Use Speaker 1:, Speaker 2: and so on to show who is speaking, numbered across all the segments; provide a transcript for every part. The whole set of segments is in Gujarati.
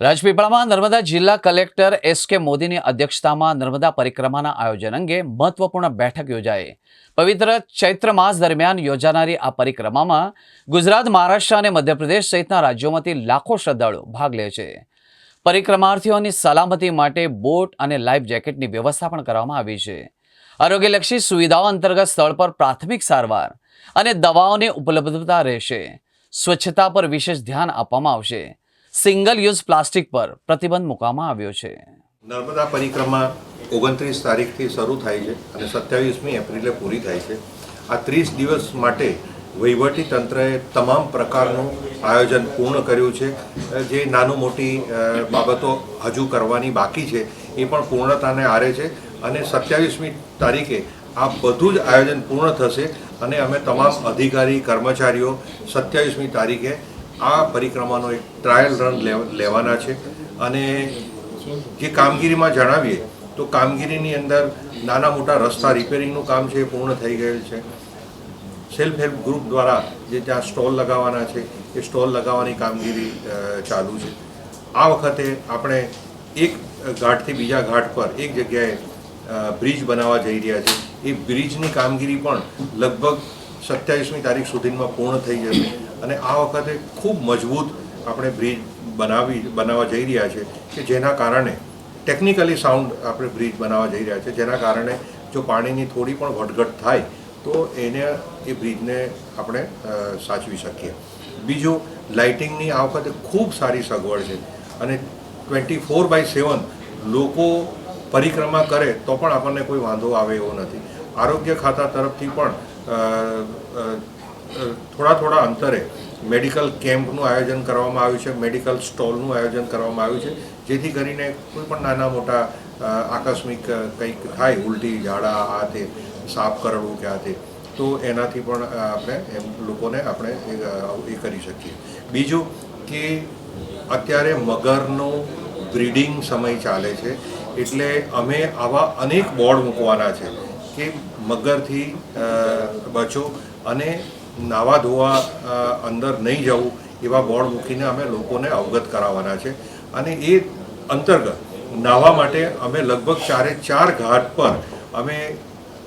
Speaker 1: રાજપીપળામાં નર્મદા જિલ્લા કલેક્ટર એસ કે મોદીની અધ્યક્ષતામાં નર્મદા પરિક્રમાના આયોજન અંગે મહત્વપૂર્ણ બેઠક યોજાઈ. પવિત્ર ચૈત્ર માસ દરમિયાન યોજાનારી આ પરિક્રમામાં ગુજરાત, મહારાષ્ટ્ર અને મધ્યપ્રદેશ સહિતના રાજ્યોમાંથી લાખો શ્રદ્ધાળુઓ ભાગ લે છે. પરિક્રમાર્થીઓની સલામતી માટે બોટ અને લાઈફ જેકેટની વ્યવસ્થા પણ કરવામાં આવી છે. આરોગ્યલક્ષી સુવિધાઓ અંતર્ગત સ્થળ પર પ્રાથમિક સારવાર અને દવાઓની ઉપલબ્ધતા રહેશે. સ્વચ્છતા પર વિશેષ ધ્યાન આપવામાં આવશે. સિંગલ યુઝ પ્લાસ્ટિક પર પ્રતિબંધ મૂકવામાં આવ્યો છે.
Speaker 2: નર્મદા પરિક્રમા ઓગણત્રીસ તારીખથી શરૂ થાય છે અને સત્યાવીસમી એપ્રિલે પૂરી થાય છે. આ ત્રીસ દિવસ માટે વહીવટી તંત્રએ તમામ પ્રકારનું આયોજન પૂર્ણ કર્યું છે. જે નાનું મોટી બાબતો હજુ કરવાની બાકી છે, એ પણ પૂર્ણતાને આરે છે. અને સત્યાવીસમી તારીખે આ બધું જ આયોજન પૂર્ણ થશે અને અમે તમામ અધિકારી, કર્મચારીઓ સત્યાવીસમી તારીખે આ પરિક્રમાનો એક ટ્રાયલ રન લેવાના છે. અને જે કામગીરીમાં જણાવીએ, તો કામગીરીની અંદર નાના મોટા રસ્તા રિપેરિંગનું કામ છે એ પૂર્ણ થઈ ગયેલ છે. સેલ્ફ હેલ્પ ગ્રુપ દ્વારા જે ત્યાં સ્ટોલ લગાવવાના છે, એ સ્ટોલ લગાવવાની કામગીરી ચાલુ છે. આ વખતે આપણે એક ઘાટથી બીજા ઘાટ પર એક જગ્યાએ બ્રિજ બનાવવા જઈ રહ્યા છે. એ બ્રિજની કામગીરી પણ લગભગ સત્યાવીસમી તારીખ સુધીમાં પૂર્ણ થઈ જશે. અને આ વખતે ખૂબ મજબૂત આપણે બ્રિજ બનાવી, બનાવવા જઈ રહ્યા છે કે જેના કારણે ટેકનિકલી સાઉન્ડ આપણે બ્રિજ બનાવવા જઈ રહ્યા છે. જેના કારણે જો પાણીની થોડી પણ વટઘટ થાય, તો એને એ બ્રિજને આપણે સાચવી શકીએ. બીજું લાઇટિંગની આ વખતે ખૂબ સારી સગવડ છે. અને ટ્વેન્ટી ફોર બાય સેવન લોકો પરિક્રમા કરે તો પણ આપણને કોઈ વાંધો આવે એવો નથી. આરોગ્ય ખાતા તરફથી પણ થોડા થોડા અંતરે મેડિકલ કેમ્પનું આયોજન કરવામાં આવ્યું છે, મેડિકલ સ્ટોલનું આયોજન કરવામાં આવ્યું છે, જેથી કરીને કોઈ પણ નાના મોટા આકસ્મિક કંઈક થાય, ઉલટી, ઝાડા, આ તે સાફ કરવું કે આ તે, તો એનાથી પણ આપણે એમ લોકોને આપણે એ કરી શકીએ. બીજું કે અત્યારે મગરનો બ્રીડિંગ સમય ચાલે છે, એટલે અમે આવા અનેક બોર્ડ મૂકવાના છે. કે મગરથી બચો અને નાવા ધોવા અંદર નહીં જવું એવા બોર્ડ મૂકીને અમે લોકોને અવગત કરાવવાના છે. અને એ અંતર્ગત નાહવા માટે અમે લગભગ ચારે ચાર ઘાટ પર અમે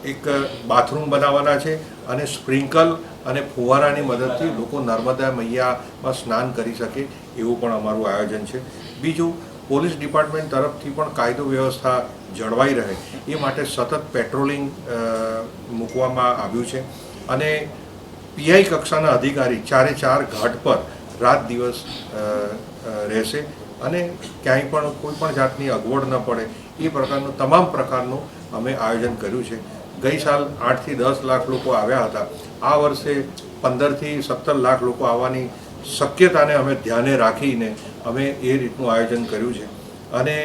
Speaker 2: એક બાથરૂમ બનાવવાના છે અને સ્પ્રિંકલ અને ફુવારાની મદદથી લોકો નર્મદા મૈયામાં સ્નાન કરી શકે એવું પણ અમારું આયોજન છે. બીજું પોલીસ ડિપાર્ટમેન્ટ તરફથી પણ કાયદો વ્યવસ્થા જળવાઈ રહે એ માટે સતત પેટ્રોલિંગ મૂકવામાં આવ્યું છે. અને પીઆઈ કક્ષાના અધિકારી ચારે ચાર ઘાટ પર રાત દિવસ રહેશે અને ક્યાંય પણ કોઈ પણ જાતની અગવડ ન પડે એ પ્રકારનું, તમામ પ્રકારનું અમે આયોજન કર્યું છે. ગઈ સાલ આઠથી દસ લાખ લોકો આવ્યા હતા. આ વર્ષે પંદરથી સત્તર લાખ લોકો આવવાની શક્યતાને અમે ધ્યાને રાખીને અમે એ રીતનું આયોજન કર્યું છે. અને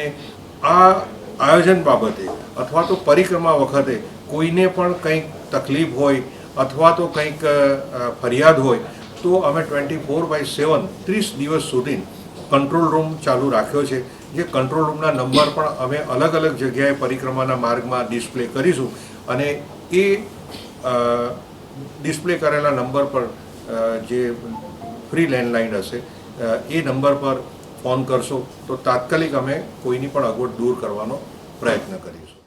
Speaker 2: આ આયોજન બાબતે અથવા તો પરિક્રમા વખતે કોઈને પણ કંઈક તકલીફ હોય અથવા તો કંઈક ફરિયાદ હોય, તો અમે ટ્વેન્ટી ફોર બાય સેવન ત્રીસ દિવસ સુધી કંટ્રોલ રૂમ ચાલુ રાખ્યો છે. જે કંટ્રોલ રૂમના નંબર પણ અમે અલગ અલગ જગ્યાએ પરિક્રમાના માર્ગમાં ડિસ્પ્લે કરીશું અને એ ડિસ્પ્લે કરેલા નંબર પર જે ફ્રી લેન્ડલાઇન હશે. એ નંબર પર ફોન કરશો તો તાત્કાલિક અમે કોઈની પણ અગવડ દૂર કરવાનો પ્રયત્ન કરીશું.